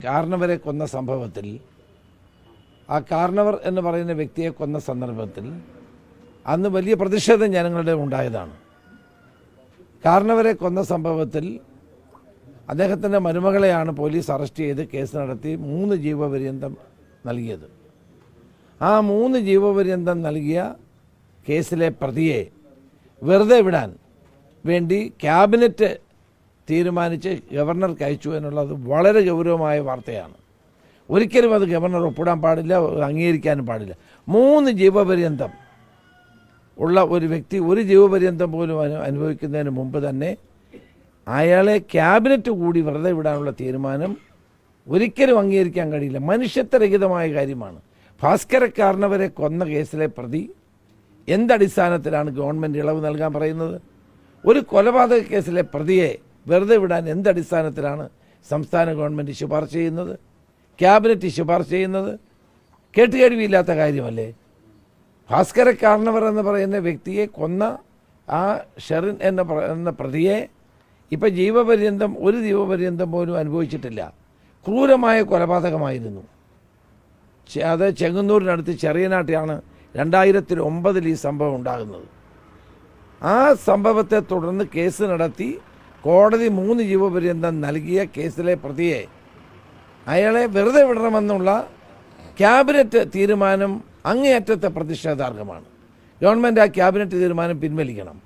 കാർണവരെ കൊന്ന സംഭവത്തിൽ ആ കാർണവർ എന്ന് പറയുന്ന വ്യക്തിയെ കൊന്ന സന്ദർഭത്തിൽ അന്ന് വലിയ പ്രതിഷേധം ജനങ്ങളുടെ ഉണ്ടായതാണ്. കാർണവരെ കൊന്ന സംഭവത്തിൽ അദ്ദേഹത്തിന്റെ മരുമകളെയാണ് പോലീസ് അറസ്റ്റ് ചെയ്ത് കേസ് നടത്തി മൂന്ന് ജീവപര്യന്തം നൽകിയത്. ആ മൂന്ന് ജീവപര്യന്തം നൽകിയ കേസിലെ പ്രതിയെ വെറുതെ വിടാൻ വേണ്ടി ക്യാബിനറ്റ് തീരുമാനിച്ച് ഗവർണർക്ക് അയച്ചു എന്നുള്ളത് വളരെ ഗൗരവമായ വാർത്തയാണ്. ഒരിക്കലും അത് ഗവർണർ ഒപ്പിടാൻ പാടില്ല അംഗീകരിക്കാനും പാടില്ല. മൂന്ന് ജീവപര്യന്തം ഉള്ള ഒരു വ്യക്തി ഒരു ജീവപര്യന്തം പോലും അനു അനുഭവിക്കുന്നതിന് മുമ്പ് തന്നെ അയാളെ ക്യാബിനറ്റ് കൂടി വെറുതെ വിടാനുള്ള തീരുമാനം ഒരിക്കലും അംഗീകരിക്കാൻ കഴിയില്ല. മനുഷ്യത്വരഹിതമായ കാര്യമാണ്. ഭാസ്കരക്കാരനവരെ കൊന്ന കേസിലെ പ്രതി എന്തടിസ്ഥാനത്തിലാണ് ഗവൺമെന്റ് ഇളവ് നൽകാൻ പറയുന്നത്? ഒരു കൊലപാതക കേസിലെ പ്രതിയെ വെറുതെ വിടാൻ എന്തടിസ്ഥാനത്തിലാണ് സംസ്ഥാന ഗവൺമെന്റ് ശുപാർശ ചെയ്യുന്നത്? ക്യാബിനറ്റ് ശുപാർശ ചെയ്യുന്നത്? കേട്ടുകഴിവില്ലാത്ത കാര്യമല്ലേ? ഭാസ്കര കാർണവർ എന്ന് പറയുന്ന വ്യക്തിയെ കൊന്ന ആ ഷെറിൻ എന്ന എന്ന പ്രതിയെ ഇപ്പം ജീവപര്യന്തം ഒരു ജീവപര്യന്തം പോലും അനുഭവിച്ചിട്ടില്ല. ക്രൂരമായ കൊലപാതകമായിരുന്നു. അത് ചെങ്ങന്നൂരിനടുത്ത് ചെറിയനാട്ടിലാണ് രണ്ടായിരത്തി ഒമ്പതിൽ ഈ സംഭവം ഉണ്ടാകുന്നത്. ആ സംഭവത്തെ തുടർന്ന് കേസ് നടത്തി കോടതി മൂന്ന് ജീവപര്യന്തം നൽകിയ കേസിലെ പ്രതിയെ അയാളെ വെറുതെ വിടണമെന്നുള്ള ക്യാബിനറ്റ് തീരുമാനം അങ്ങേയറ്റത്തെ പ്രതിഷേധാർഹമാണ്. ഗവൺമെന്റ് ആ ക്യാബിനറ്റ് തീരുമാനം പിൻവലിക്കണം.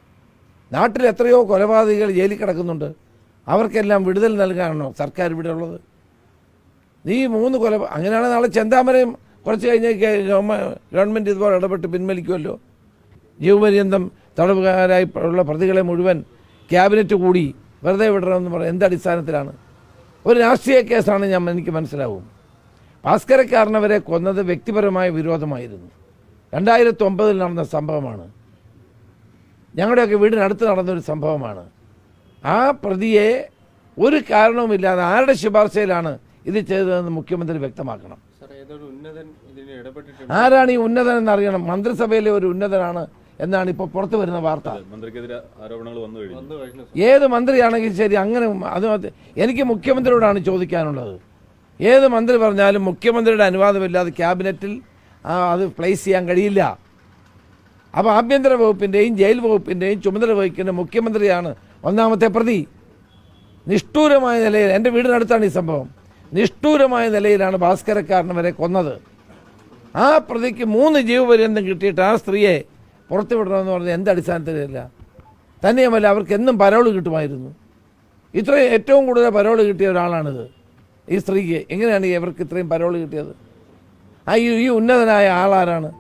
നാട്ടിൽ എത്രയോ കൊലപാതകികൾ ജയിലിൽ കിടക്കുന്നുണ്ട്. അവർക്കെല്ലാം വിടുതൽ നൽകാനാണോ സർക്കാർ ഇവിടെ ഉള്ളത്? ഈ മൂന്ന് കൊല അങ്ങനെയാണ് നാളെ ചെന്താമരയും കുറച്ച് കഴിഞ്ഞ് ഗവൺമെന്റ് ഇതുപോലെ ഇടപെട്ട് പിൻവലിക്കുമല്ലോ? ജീവപര്യന്തം തടവുകാരായി ഉള്ള പ്രതികളെ മുഴുവൻ ക്യാബിനറ്റ് കൂടി വെറുതെ വിടണമെന്ന് പറയുന്നത് എന്ത് അടിസ്ഥാനത്തിലാണ്? ഒരു രാഷ്ട്രീയ കേസാണ് ഞാൻ എനിക്ക് മനസ്സിലാവും. ഭാസ്കരക്കാരനവരെ കൊന്നത് വ്യക്തിപരമായ വിരോധമായിരുന്നു. രണ്ടായിരത്തി ഒമ്പതിൽ നടന്ന സംഭവമാണ്. ഞങ്ങളുടെയൊക്കെ വീടിനടുത്ത് നടന്നൊരു സംഭവമാണ്. ആ പ്രതിയെ ഒരു കാരണവുമില്ലാതെ ആരുടെ ശുപാർശയിലാണ് ഇത് ചെയ്തതെന്ന് മുഖ്യമന്ത്രി വ്യക്തമാക്കണം. ആരാണ് ഈ ഉന്നതനെന്ന് അറിയണം മന്ത്രിസഭയിലെ ഒരു ഉന്നതനാണ് എന്നാണ് ഇപ്പോൾ പുറത്തു വരുന്ന വാർത്ത. മന്ത്രിക്കെതിരെ ആരോപണങ്ങൾ വന്നു കഴിഞ്ഞു. വന്നു കഴിഞ്ഞു ഏത് മന്ത്രിയാണെങ്കിലും ശരി അങ്ങനെ അത് എനിക്ക് മുഖ്യമന്ത്രിയോടാണ് ചോദിക്കാനുള്ളത്. ഏത് മന്ത്രി പറഞ്ഞാലും മുഖ്യമന്ത്രിയുടെ അനുവാദമില്ലാതെ ക്യാബിനറ്റിൽ ആ, അത് പ്ലേസ് ചെയ്യാൻ കഴിയില്ല. അപ്പോൾ ആഭ്യന്തര വകുപ്പിന്റെയും ജയിൽ വകുപ്പിന്റെയും ചുമതല വഹിക്കുന്ന മുഖ്യമന്ത്രിയാണ് ഒന്നാമത്തെ പ്രതി. നിഷ്ഠൂരമായ നിലയിൽ എന്റെ വീടിനടുത്താണ് ഈ സംഭവം. നിഷ്ഠൂരമായ നിലയിലാണ് ഭാസ്കരക്കാരനെ വരെ കൊന്നത്. ആ പ്രതിക്ക് മൂന്ന് ജീവപര്യന്തം കിട്ടിയിട്ട് ആ സ്ത്രീയെ പുറത്തു വിടണമെന്ന് പറഞ്ഞാൽ എന്ത് അടിസ്ഥാനത്തിലല്ല. തന്നെയുമല്ല അവർക്ക് എന്നും പരോൾ കിട്ടുമായിരുന്നു. ഇത്രയും ഏറ്റവും കൂടുതൽ പരോൾ കിട്ടിയ ഒരാളാണിത്. ഈ സ്ത്രീക്ക് എങ്ങനെയാണ് ഇവർക്ക് ഇത്രയും പരോൾ കിട്ടിയത്? ആ ഈ ഉന്നതനായ ആളാരാണ്?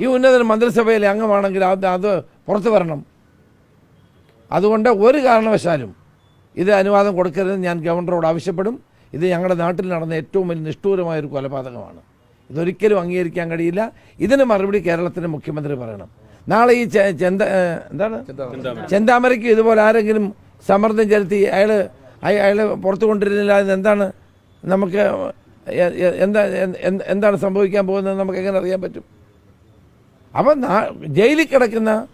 ഈ ഉന്നതൻ മന്ത്രിസഭയിലെ അംഗമാണെങ്കിൽ അത് അത് പുറത്തു വരണം. അതുകൊണ്ട് ഒരു കാരണവശാലും ഇത് അനുവാദം കൊടുക്കരുതെന്ന് ഞാൻ ഗവർണറോട് ആവശ്യപ്പെടും. ഇത് ഞങ്ങളുടെ നാട്ടിൽ നടന്ന ഏറ്റവും വലിയ നിഷ്ഠൂരമായൊരു കൊലപാതകമാണ്. ഇതൊരിക്കലും അംഗീകരിക്കാൻ കഴിയില്ല. ഇതിന് മറുപടി കേരളത്തിന്റെ മുഖ്യമന്ത്രി പറയണം. നാളെ ഈ ചെന്ത എന്താണ്? ചെന്താമരയ്ക്ക്. ഇതുപോലെ ആരെങ്കിലും സമ്മർദ്ദം ചെലുത്തി അയാൾ അയാൾ പുറത്തു കൊണ്ടിരുന്നില്ല എന്താണ് നമുക്ക് എന്ത്- എന്താണ് സംഭവിക്കാൻ പോകുന്നത് നമുക്ക് എങ്ങനെ അറിയാൻ പറ്റും? അപ്പം ജയിലിൽ കിടക്കുന്ന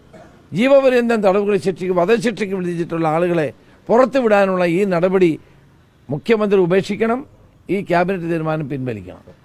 ജീവപര്യന്തം തടവുകൾ ശിക്ഷയ്ക്ക് വധശിക്ഷയ്ക്ക് വിധിച്ചിട്ടുള്ള ആളുകളെ പുറത്തു വിടാനുള്ള ഈ നടപടി മുഖ്യമന്ത്രി ഉപേക്ഷിക്കണം ഈ ക്യാബിനറ്റ് തീരുമാനം പിൻവലിക്കണം.